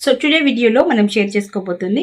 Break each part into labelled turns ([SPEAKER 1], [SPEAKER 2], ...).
[SPEAKER 1] So today వీడియోలో మనం share చేసుకోబోతుంది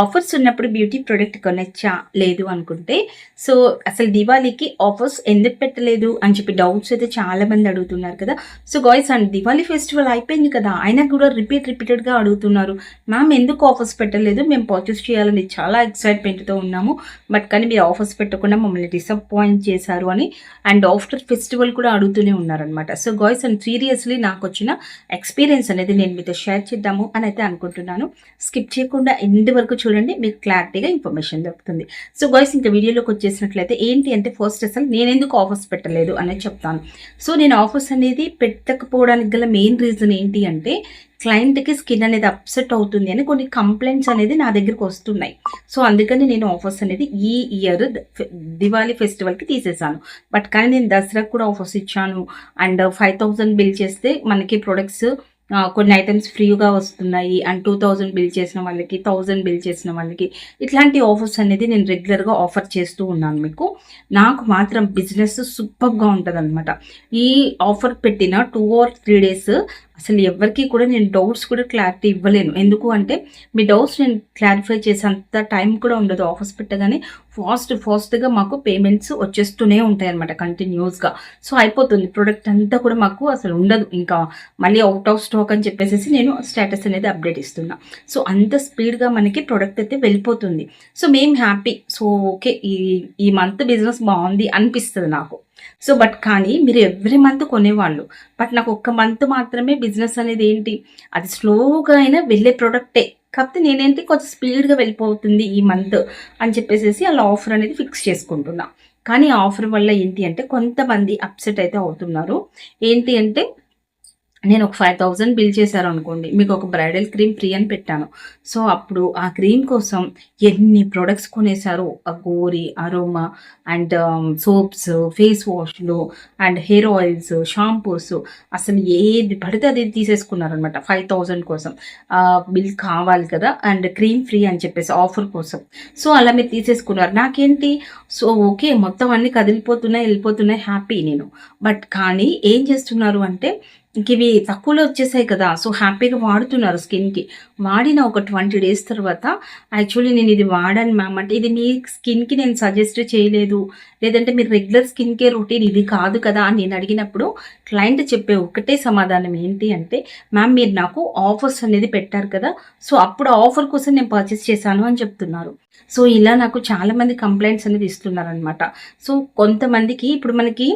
[SPEAKER 1] ఆఫర్స్ ఉన్నప్పుడు బ్యూటీ ప్రోడక్ట్ కొనొచ్చా లేదు అనుకుంటే సో అసలు దివాళీకి ఆఫర్స్ ఎందుకు పెట్టలేదు అని చెప్పి డౌట్స్ అయితే చాలా మంది అడుగుతున్నారు కదా. So guys and Diwali festival అయిపోయింది కదా అయినా కూడా రిపీట్ రిపీటెడ్గా అడుగుతున్నారు. మ్యామ్ ఎందుకు ఆఫర్స్ పెట్టలేదు? మేము పర్చేస్ చేయాలని చాలా ఎక్సైట్మెంట్తో ఉన్నాము బట్ కానీ మీరు ఆఫర్స్ పెట్టకుండా మమ్మల్ని డిసప్పాయింట్ చేశారు అని అండ్ ఆఫ్టర్ ఫెస్టివల్ కూడా అడుగుతూనే ఉన్నారనమాట సో గాయస్ అండ్ సీరియస్లీ నాకు వచ్చిన ఎక్స్పీరియన్స్ అనేది నేను మీతో షేర్ చేద్దాము అని అయితే అనుకుంటున్నాను. స్కిప్ చేయకుండా ఎండ్ వరకు చూడండి మీకు క్లారిటీగా ఇన్ఫర్మేషన్ దొరుకుతుంది. సో గాయస్ ఇంకా వీడియోలోకి వచ్చేసినట్లయితే ఏంటి అంటే ఫస్ట్ అసలు నేను ఎందుకు ఆఫర్స్ పెట్టలేదు అనేది చెప్తాను. సో నేను ఆఫర్స్ అనేది పెట్టకపోవడానికి గల మెయిన్ రీజన్ ఏంటి అంటే క్లయింట్కి స్కిన్ అనేది అప్సెట్ అవుతుంది అని కొన్ని కంప్లైంట్స్ అనేది నా దగ్గరికి వస్తున్నాయి. సో అందుకని నేను ఆఫర్స్ అనేది ఈ ఇయర్ దివాళీ ఫెస్టివల్కి తీసేసాను. బట్ కానీ నేను దసరాకు కూడా ఆఫర్స్ ఇచ్చాను. అండ్ ఫైవ్ థౌజండ్ బిల్ చేస్తే మనకి ప్రొడక్ట్స్ కొన్ని ఐటమ్స్ ఫ్రీగా వస్తున్నాయి అండ్ టూ థౌజండ్ బిల్ చేసిన వాళ్ళకి థౌజండ్ బిల్ చేసిన వాళ్ళకి ఇట్లాంటి ఆఫర్స్ అనేది నేను రెగ్యులర్గా ఆఫర్ చేస్తూ ఉన్నాను మీకు. నాకు మాత్రం బిజినెస్ సూపర్గా ఉంటుంది అనమాట ఈ ఆఫర్ పెట్టిన టూ ఆర్ త్రీ డేస్ అసలు ఎవరికి కూడా నేను డౌట్స్ కూడా క్లారిటీ ఇవ్వలేను. ఎందుకు అంటే మీ డౌట్స్ నేను క్లారిఫై చేసేంత టైం కూడా ఉండదు. ఆఫర్స్ పెట్టగానే ఫాస్ట్ ఫాస్ట్గా మాకు పేమెంట్స్ వచ్చేస్తూనే ఉంటాయి అనమాట కంటిన్యూస్గా సో అయిపోతుంది. ప్రోడక్ట్ అంతా కూడా మాకు అసలు ఉండదు. ఇంకా మళ్ళీ అవుట్ ఆఫ్ స్టాక్ అని చెప్పేసి నేను స్టేటస్ అనేది అప్డేట్ ఇస్తున్నా. సో అంత స్పీడ్గా మనకి ప్రోడక్ట్ అయితే వెళ్ళిపోతుంది. సో మేము హ్యాపీ సో ఓకే ఈ ఈ మంత్ బిజినెస్ బాగుంది అనిపిస్తుంది నాకు. సో బట్ కానీ మీరు ఎవ్రీ మంత్ కొనేవాళ్ళు. బట్ నాకు ఒక్క మంత్ మాత్రమే బిజినెస్ అనేది ఏంటి? అది స్లోగా అయినా వెళ్ళే ప్రోడక్టే కాకపోతే నేనేంటి? కొంచెం స్పీడ్గా వెళ్ళిపోతుంది ఈ మంత్ అని చెప్పేసి అలా ఆఫర్ అనేది ఫిక్స్ చేసుకుంటున్నా. కానీ ఆఫర్ వల్ల ఏంటి అంటే కొంతమంది అప్సెట్ అయితే అవుతున్నారు. ఏంటి అంటే నేను ఒక ఫైవ్ థౌజండ్ బిల్ చేశారు అనుకోండి మీకు ఒక బ్రైడల్ క్రీమ్ ఫ్రీ అని పెట్టాను. సో అప్పుడు ఆ క్రీమ్ కోసం ఎన్ని ప్రొడక్ట్స్ కొనేశారు ఆ గోరి అరోమా అండ్ సోప్స్ ఫేస్ వాష్లు అండ్ హెయిర్ ఆయిల్స్ షాంపూస్ అసలు ఏది పడితే అది తీసేసుకున్నారనమాట ఫైవ్ థౌజండ్ కోసం. బిల్ కావాలి కదా అండ్ క్రీమ్ ఫ్రీ అని చెప్పేసి ఆఫర్ కోసం. సో అలా మీరు తీసేసుకున్నారు. నాకేంటి? సో ఓకే మొత్తం అన్ని కదిలిపోతున్నాయి వెళ్ళిపోతున్నాయి హ్యాపీ నేను. బట్ కానీ ఏం చేస్తున్నారు అంటే ఇంక ఇవి తక్కువలో వచ్చేసాయి కదా. సో హ్యాపీగా వాడుతున్నారు స్కిన్కి. వాడిన ఒక ట్వంటీ డేస్ తర్వాత యాక్చువల్లీ నేను ఇది వాడాను మ్యామ్. అంటే ఇది మీ స్కిన్కి నేను సజెస్ట్ చేయలేదు. లేదంటే మీరు రెగ్యులర్ స్కిన్ కేర్ రొటీన్ ఇది కాదు కదా అని నేను అడిగినప్పుడు క్లయింట్ చెప్పే ఒకటే సమాధానం ఏంటి అంటే మ్యామ్ మీరు నాకు ఆఫర్స్ అనేది పెట్టారు కదా. సో అప్పుడు ఆఫర్ కోసం నేను పర్చేస్ చేశాను అని చెప్తున్నారు. సో ఇలా నాకు చాలామంది కంప్లైంట్స్ అనేది ఇస్తున్నారు అనమాట సో కొంతమందికి ఇప్పుడు మనకి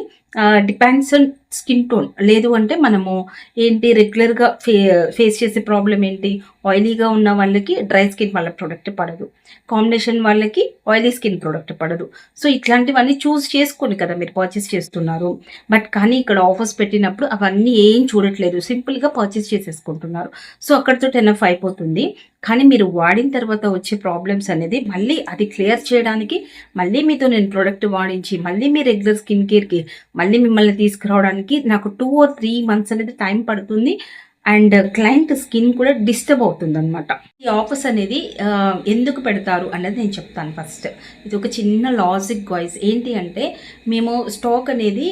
[SPEAKER 1] డిపెండ్స్ ఆన్ స్కిన్ టోన్ లేదు అంటే మనము ఏంటి రెగ్యులర్గా ఫే ఫేస్ చేసే ప్రాబ్లం ఏంటి? ఆయిలీగా ఉన్న వాళ్ళకి డ్రై స్కిన్ వాళ్ళ ప్రోడక్ట్ పడదు. కాంబినేషన్ వాళ్ళకి ఆయిలీ స్కిన్ ప్రోడక్ట్ పడదు. సో ఇట్లాంటివన్నీ చూస్ చేసుకొని కదా మీరు పర్చేస్ చేస్తున్నారు. బట్ కానీ ఇక్కడ ఆఫర్స్ పెట్టినప్పుడు అవన్నీ ఏం చూడట్లేదు. సింపుల్గా పర్చేస్ చేసేసుకుంటున్నారు. సో అక్కడితో ఎనఫ్ అయిపోతుంది కానీ మీరు వాడిన తర్వాత వచ్చే ప్రాబ్లమ్స్ అనేది మళ్ళీ అది క్లియర్ చేయడానికి మళ్ళీ మీతో నేను ప్రోడక్ట్ వాడించి మళ్ళీ మీ రెగ్యులర్ స్కిన్ కేర్కి మళ్ళీ మిమ్మల్ని తీసుకురావడానికి నాకు టూ ఆర్ త్రీ మంత్స్ అనేది టైం పడుతుంది. అండ్ క్లయింట్ స్కిన్ కూడా డిస్టర్బ్ అవుతుంది అనమాట ఈ ఆఫర్స్ అనేది ఎందుకు పెడతారు అన్నది నేను చెప్తాను ఫస్ట్. ఇది ఒక చిన్న లాజిక్ వాయిస్ ఏంటి అంటే మేము స్టాక్ అనేది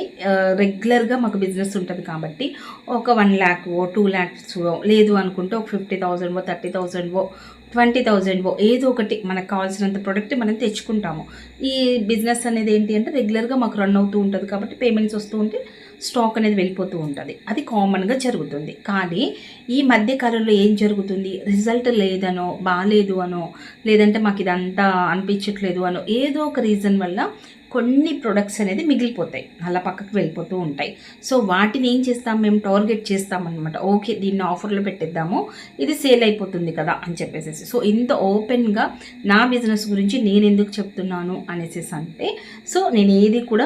[SPEAKER 1] రెగ్యులర్గా మాకు బిజినెస్ ఉంటుంది కాబట్టి ఒక వన్ ల్యాక్ టూ ల్యాక్స్ లేదు అనుకుంటే ఒక fifty thousand thirty thousand twenty thousand ఏదో ఒకటి మనకు కావాల్సినంత ప్రోడక్ట్ మనం తెచ్చుకుంటాము. ఈ బిజినెస్ అనేది ఏంటి అంటే రెగ్యులర్గా మాకు రన్ అవుతూ ఉంటుంది కాబట్టి పేమెంట్స్ వస్తూ ఉంటే స్టాక్ అనేది వెళ్ళిపోతూ ఉంటుంది. అది కామన్గా జరుగుతుంది. కానీ ఈ మధ్య కాలంలో ఏం జరుగుతుంది? రిజల్ట్ లేదనో బాగాలేదు అనో లేదంటే మాకు ఇదంతా అనిపించట్లేదు అనో ఏదో ఒక రీజన్ వల్ల కొన్ని ప్రొడక్ట్స్ అనేది మిగిలిపోతాయి. అలా పక్కకు వెళ్ళిపోతూ ఉంటాయి. సో వాటిని ఏం చేస్తాం? మేము టార్గెట్ చేస్తామన్నమాట. ఓకే దీన్ని ఆఫర్లో పెట్టేద్దాము. ఇది సేల్ అయిపోతుంది కదా అని చెప్పేసేసి. సో ఇంత ఓపెన్గా నా బిజినెస్ గురించి నేను ఎందుకు చెప్తున్నాను అనేసి అంటే సో నేను ఏది కూడా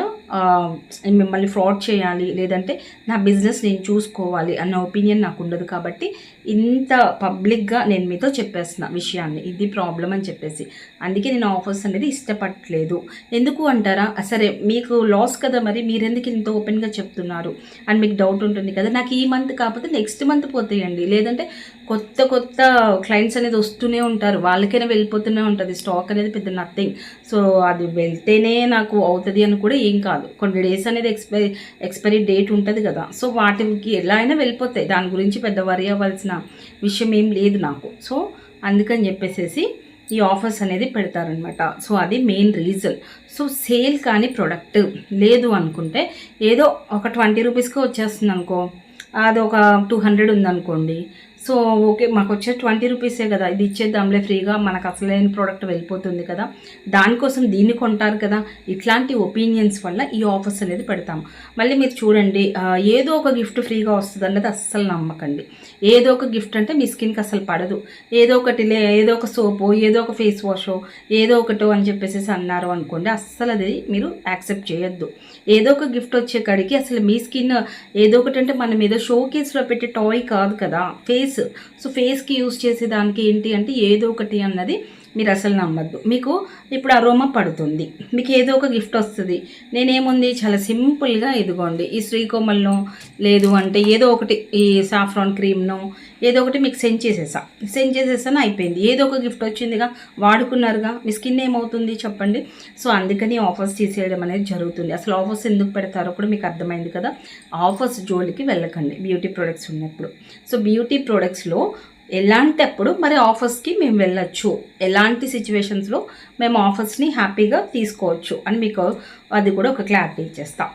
[SPEAKER 1] మిమ్మల్ని ఫ్రాడ్ చేయాలి లేదంటే నా బిజినెస్ నేను చూసుకోవాలి అన్న ఒపీనియన్ నాకు ఉండదు కాబట్టి ఇంత పబ్లిక్గా నేను మీతో చెప్పేస్తున్న విషయాన్ని. ఇది ప్రాబ్లం అని చెప్పేసి. అందుకే నేను ఆఫర్స్ అనేది ఇష్టపడట్లేదు. ఎందుకు అంటారు? సరే మీకు లాస్ కదా మరి మీరెందుకు ఇంత ఓపెన్గా చెప్తున్నారు? అని మీకు డౌట్ ఉంటుంది కదా నాకు ఈ మంత్ కాకపోతే నెక్స్ట్ మంత్ పోతాయండి. లేదంటే కొత్త కొత్త క్లయింట్స్ అనేది వస్తూనే ఉంటారు. వాళ్ళకైనా వెళ్ళిపోతూనే ఉంటుంది. స్టాక్ అనేది పెద్ద నథింగ్ సో అది వెళ్తేనే నాకు అవుతుంది అని కూడా ఏం కాదు. కొన్ని డేస్ అనేది ఎక్స్పైరీ ఎక్స్పైరీ డేట్ ఉంటుంది కదా. సో వాటికి ఎలా అయినా వెళ్ళిపోతాయి. దాని గురించి పెద్ద వరి అవ్వాల్సిన విషయం ఏం లేదు నాకు. సో అందుకని చెప్పేసేసి ఈ ఆఫర్స్ అనేది పెడతారనమాట. సో అది మెయిన్ రీజన్. సో సేల్ కానీ ప్రొడక్ట్ లేదు అనుకుంటే ఏదో ఒక ట్వంటీ రూపీస్కి వచ్చేస్తుంది అనుకో అది ఒక టూ హండ్రెడ్ ఉందనుకోండి సో ఓకే మాకు వచ్చే ట్వంటీ రూపీసే కదా. ఇది ఇచ్చేద్దాంలే ఫ్రీగా. మనకు అసలైన ప్రోడక్ట్ వెళ్ళిపోతుంది కదా. దానికోసం దీన్ని కొంటారు కదా. ఇట్లాంటి ఒపీనియన్స్ వల్ల ఈ ఆఫర్స్ అనేది పెడతాం మళ్ళీ మీరు చూడండి ఏదో ఒక గిఫ్ట్ ఫ్రీగా వస్తుంది అన్నది అస్సలు నమ్మకండి. ఏదో ఒక గిఫ్ట్ అంటే మీ స్కిన్కి అసలు పడదు. ఏదో ఒకటి లే ఏదో ఒక సోపు ఏదో ఒక ఫేస్ వాషో ఏదో ఒకటో అని చెప్పేసి అన్నారు అనుకోండి అస్సలు అది మీరు యాక్సెప్ట్ చేయొద్దు. ఏదో ఒక గిఫ్ట్ వచ్చే కాడికి అసలు మీ స్కిన్ ఏదో ఒకటి అంటే మనం ఏదో షో కేసులో పెట్టే టాయ్ కాదు కదా. ఫేస్ సో ఫేస్కి యూస్ చేసే దానికి ఏంటి అంటే ఏదో ఒకటి అన్నది. మీరు అసలు నమ్మద్దు. మీకు ఇప్పుడు అరోమా పడుతుంది. మీకు ఏదో ఒక గిఫ్ట్ వస్తుంది. నేనేముంది? చాలా సింపుల్గా ఇదిగోండి. ఈ శ్రీకోమల్నో లేదు అంటే ఏదో ఒకటి ఈ సాఫ్రాన్ క్రీమ్నో ఏదో ఒకటి మీకు సెండ్ చేసేసా. సెండ్ చేసేసాను అయిపోయింది. ఏదో ఒక గిఫ్ట్ వచ్చిందిగా వాడుకున్నారుగా. మీ స్కిన్ ఏమవుతుంది చెప్పండి. సో అందుకని ఆఫర్స్ తీసేయడం అనేది జరుగుతుంది. అసలు ఆఫర్స్ ఎందుకు పెడతారో కూడా మీకు అర్థమైంది కదా. ఆఫర్స్ జోలికి వెళ్ళకండి. బ్యూటీ ప్రొడక్ట్స్ ఉన్నప్పుడు. సో బ్యూటీ ప్రొడక్ట్స్లో ఎలాంటప్పుడు మరి ఆఫర్స్కి మేము వెళ్ళొచ్చు? ఎలాంటి సిచ్యువేషన్స్లో మేము ఆఫర్స్ని హ్యాపీగా తీసుకోవచ్చు? అని మీకు అది కూడా ఒక క్లారిటీ ఇచ్చేస్తాం.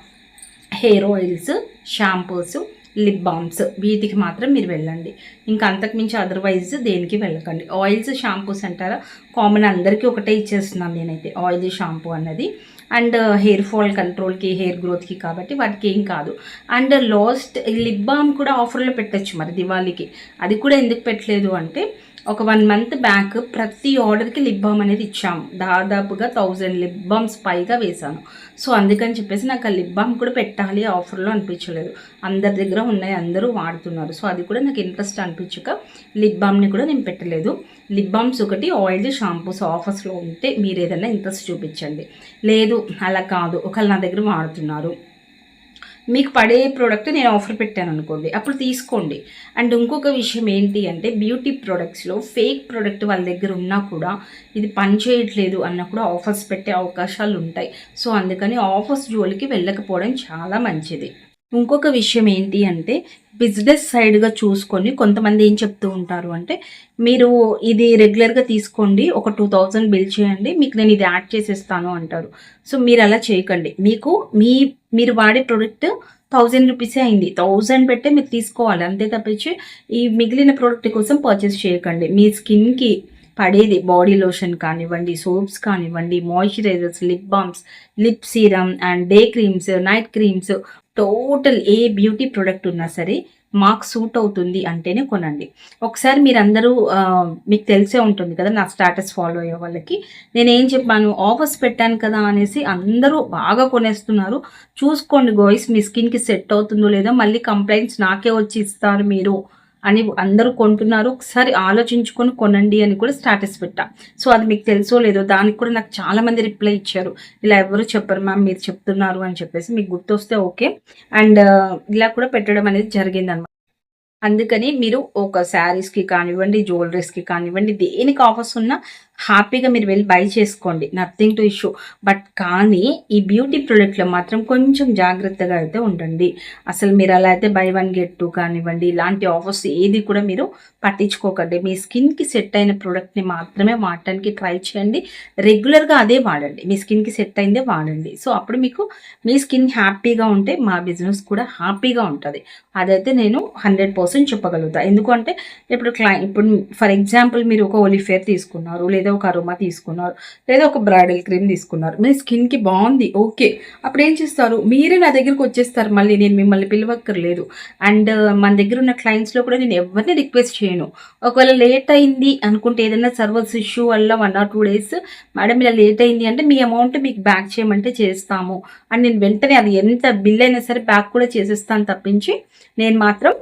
[SPEAKER 1] Hair oils shampoos lip balms వీటికి మాత్రం మీరు వెళ్ళండి. ఇంకా అంతకుమించి అదర్వైజ్ దేనికి వెళ్ళకండి. ఆయిల్స్ షాంపూస్ అంటారా? కామన్ అందరికీ ఒకటే ఇచ్చేస్తున్నాను నేనైతే. ఆయిల్ షాంపూ అన్నది. అండ్ హెయిర్ ఫాల్ కంట్రోల్కి హెయిర్ గ్రోత్కి కాబట్టి వాటికి ఏం కాదు. అండ్ లాస్ట్ లిప్ బామ్ కూడా ఆఫర్లో పెట్టచ్చు మరి దివాళీకి. అది కూడా ఎందుకు పెట్టలేదు అంటే ఒక వన్ మంత్ బ్యాక్ ప్రతి ఆర్డర్కి లిప్ బామ్ అనేది ఇచ్చాము. దాదాపుగా థౌజండ్ లిప్ బామ్స్ పైగా వేశాను. సో అందుకని చెప్పేసి నాకు ఆ లిప్ బామ్ కూడా పెట్టాలి ఆఫర్లో అనిపించలేదు. అందరి దగ్గర ఉన్నాయి అందరూ వాడుతున్నారు. సో అది కూడా నాకు ఇంట్రెస్ట్ అనిపించక లిప్ బామ్ని కూడా నేను పెట్టలేదు. లిప్ బామ్స్ ఒకటి ఆయిల్ షాంపూస్ ఆఫర్స్లో ఉంటే మీరు ఏదైనా ఇంట్రెస్ట్ చూపించండి. లేదు అలా కాదు. ఒకళ్ళు నా దగ్గర వాడుతున్నారు. మీకు పడే ప్రోడక్ట్ నేను ఆఫర్ పెట్టాను అనుకోండి. అప్పుడు తీసుకోండి. అండ్ ఇంకొక విషయం ఏంటి అంటే బ్యూటీ ప్రోడక్ట్స్లో ఫేక్ ప్రోడక్ట్ వాళ్ళ దగ్గర ఉన్నా కూడా ఇది పని చేయట్లేదు అన్న కూడా ఆఫర్స్ పెట్టే అవకాశాలు ఉంటాయి. సో అందుకని ఆఫర్స్ జోలికి వెళ్ళకపోవడం చాలా మంచిది. ఇంకొక విషయం ఏంటి అంటే బిజినెస్ సైడ్గా చూసుకొని కొంతమంది ఏం చెప్తూ ఉంటారు అంటే మీరు ఇది రెగ్యులర్గా తీసుకోండి ఒక టూ థౌజండ్ బిల్ చేయండి మీకు నేను ఇది యాడ్ చేసేస్తాను అంటారు. సో మీరు అలా చేయకండి. మీకు మీ మీరు వాడే ప్రోడక్ట్ థౌజండ్ రూపీసే అయింది. థౌజండ్ పెట్టే మీరు తీసుకోవాలి. అంతే తప్పించి ఈ మిగిలిన ప్రోడక్ట్ కోసం పర్చేస్ చేయకండి. మీ స్కిన్కి పడేది బాడీ లోషన్ కానివ్వండి సోప్స్ కానివ్వండి moisturizers lip balms lip serum and day creams night creams total A beauty product ఉన్నా సరే మాకు సూట్ అవుతుంది అంటేనే కొనండి. ఒకసారి మీరందరూ మీకు తెలిసే ఉంటుంది కదా నా స్టాటస్ ఫాలో అయ్యే వాళ్ళకి. నేను ఏం చెప్పాను ఆఫర్స్ పెట్టాను కదా అనేసి అందరూ బాగా కొనేస్తున్నారు. చూసుకోండి గోయిస్ మీ స్కిన్కి సెట్ అవుతుందో లేదో మళ్ళీ కంప్లైంట్స్ నాకే వచ్చి ఇస్తారు మీరు. అని అందరూ కొంటున్నారు. ఒకసారి ఆలోచించుకొని కొనండి అని కూడా స్టాటస్ పెట్టా. సో అది మీకు తెలుసో లేదో దానికి కూడా నాకు చాలా మంది రిప్లై ఇచ్చారు. ఇలా ఎవరు చెప్పరు మ్యామ్ మీరు చెప్తున్నారు అని చెప్పేసి మీకు గుర్తొస్తే ఓకే. అండ్ ఇలా కూడా పెట్టడం అనేది జరిగింది అనమాట అందుకని మీరు ఒక శారీస్కి కానివ్వండి జ్యువెలరీస్కి కానివ్వండి దేనికి ఆఫర్స్ ఉన్నా హ్యాపీగా మీరు వెళ్ళి బై చేసుకోండి. నథింగ్ టు ఇష్యూ బట్ కానీ ఈ బ్యూటీ ప్రోడక్ట్లో మాత్రం కొంచెం జాగ్రత్తగా అయితే ఉండండి. అసలు మీరు అలా అయితే బై వన్ గెట్ టూ కానివ్వండి ఇలాంటి ఆఫర్స్ ఏది కూడా మీరు పట్టించుకోకండి. మీ స్కిన్కి సెట్ అయిన ప్రోడక్ట్ని మాత్రమే వాడటానికి ట్రై చేయండి. రెగ్యులర్గా అదే వాడండి. మీ స్కిన్కి సెట్ అయిందే వాడండి. సో అప్పుడు మీకు మీ స్కిన్ హ్యాపీగా ఉంటే మా బిజినెస్ కూడా హ్యాపీగా ఉంటుంది. అదైతే నేను హండ్రెడ్ పర్సెంట్ చెప్పగలుగుతా. ఎందుకంటే ఇప్పుడు క్లై ఇప్పుడు ఫర్ ఎగ్జాంపుల్ మీరు ఒక ఒలిఫేర్ తీసుకున్నారు లేదా ఒక అరోమా తీసుకున్నారు లేదా ఒక బ్రైడల్ క్రీమ్ తీసుకున్నారు. మీ స్కిన్కి బాగుంది ఓకే. అప్పుడు ఏం చేస్తారు? మీరే నా దగ్గరికి వచ్చేస్తారు మళ్ళీ నేను మిమ్మల్ని పిలవక్కర్లేదు. అండ్ మన దగ్గర ఉన్న క్లయింట్స్లో కూడా నేను ఎవరిని రిక్వెస్ట్ చేయను. ఒకవేళ లేట్ అయింది అనుకుంటే ఏదైనా సర్వర్స్ ఇష్యూ వల్ల one or two days madam ఇలా లేట్ అయింది అంటే మీ అమౌంట్ మీకు బ్యాక్ చేయమంటే చేస్తాము. అండ్ నేను వెంటనే అది ఎంత బిల్ అయినా సరే బ్యాక్ కూడా చేసేస్తాను తప్పించి నేను మాత్రం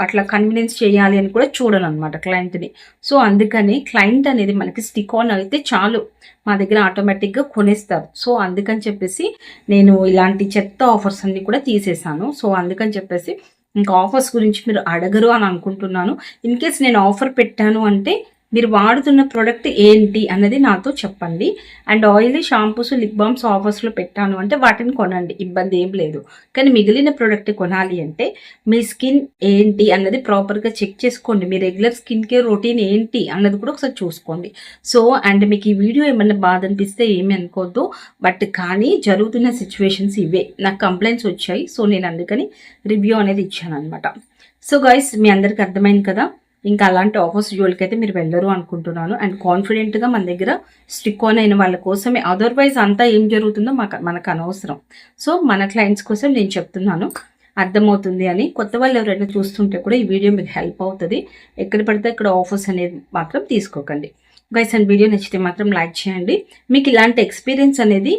[SPEAKER 1] అట్లా కన్వీనియన్స్ చేయాలి అని కూడా చూడను అనమాట క్లయింట్ని సో అందుకని క్లయింట్ అనేది మనకి స్టిక్ అయితే చాలు మా దగ్గర ఆటోమేటిక్గా కొనేస్తారు. సో అందుకని చెప్పేసి నేను ఇలాంటి చెత్త ఆఫర్స్ అన్నీ కూడా తీసేసాను. సో అందుకని చెప్పేసి ఇంకా ఆఫర్స్ గురించి మీరు అడగరు అని అనుకుంటున్నాను. ఇన్ కేస్ నేను ఆఫర్ పెట్టాను అంటే మీరు వాడుతున్న ప్రోడక్ట్ ఏంటి అన్నది నాతో చెప్పండి. And oily shampoos lip balms ఆఫర్స్లో పెట్టాను అంటే వాటిని కొనండి. ఇబ్బంది ఏం లేదు. కానీ మిగిలిన ప్రోడక్ట్ కొనాలి అంటే మీ స్కిన్ ఏంటి అన్నది ప్రాపర్గా చెక్ చేసుకోండి. మీ రెగ్యులర్ స్కిన్ కేర్ రొటీన్ ఏంటి అన్నది కూడా ఒకసారి చూసుకోండి. సో అండ్ మీకు ఈ వీడియో ఏమన్నా బాధ అనిపిస్తే ఏమి అనుకోవద్దు బట్ కానీ జరుగుతున్న సిచ్యువేషన్స్ ఇవే. నాకు కంప్లైంట్స్ వచ్చాయి. సో నేను అందుకని రివ్యూ అనేది ఇచ్చాను అనమాట సో గైస్ మీ అందరికి అర్థమైంది కదా? ఇంకా అలాంటి ఆఫర్స్ జోలికి అయితే మీరు వెళ్ళరు అనుకుంటున్నాను. అండ్ కాన్ఫిడెంట్గా మన దగ్గర స్టిక్ ఆన్ అయిన వాళ్ళ కోసమే. అదర్వైజ్ అంతా ఏం జరుగుతుందో మాకు మనకు అనవసరం. సో మన క్లయింట్స్ కోసం నేను చెప్తున్నాను. అర్థమవుతుంది అని. కొత్త వాళ్ళు ఎవరైనా చూస్తుంటే కూడా ఈ వీడియో మీకు హెల్ప్ అవుతుంది. ఎక్కడ పడితే ఇక్కడ ఆఫర్స్ అనేది మాత్రం తీసుకోకండి. గైస్ అండ్ వీడియో నచ్చితే మాత్రం లైక్ చేయండి. మీకు ఇలాంటి ఎక్స్పీరియన్స్ అనేది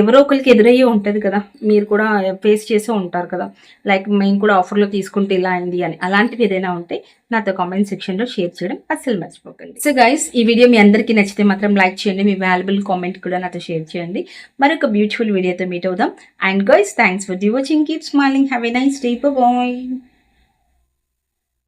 [SPEAKER 1] ఎవరో ఒకరికి ఎదురయ్యే ఉంటుంది కదా. మీరు కూడా ఫేస్ చేసే ఉంటారు కదా. లైక్ మేము కూడా ఆఫర్లో తీసుకుంటే ఇలా అయింది అని. అలాంటివి ఏదైనా ఉంటే నాతో కామెంట్ సెక్షన్లో షేర్ చేయడం అస్సలు మర్చిపోకండి. సో గైస్ ఈ వీడియో మీ అందరికీ నచ్చితే మాత్రం లైక్ చేయండి. మీ వాల్యుబుల్ కామెంట్ కూడా నాతో షేర్ చేయండి. మరొక బ్యూటిఫుల్ వీడియోతో మీట్ అవుదాం. And guys thanks for the watching keep smiling have a nice day bye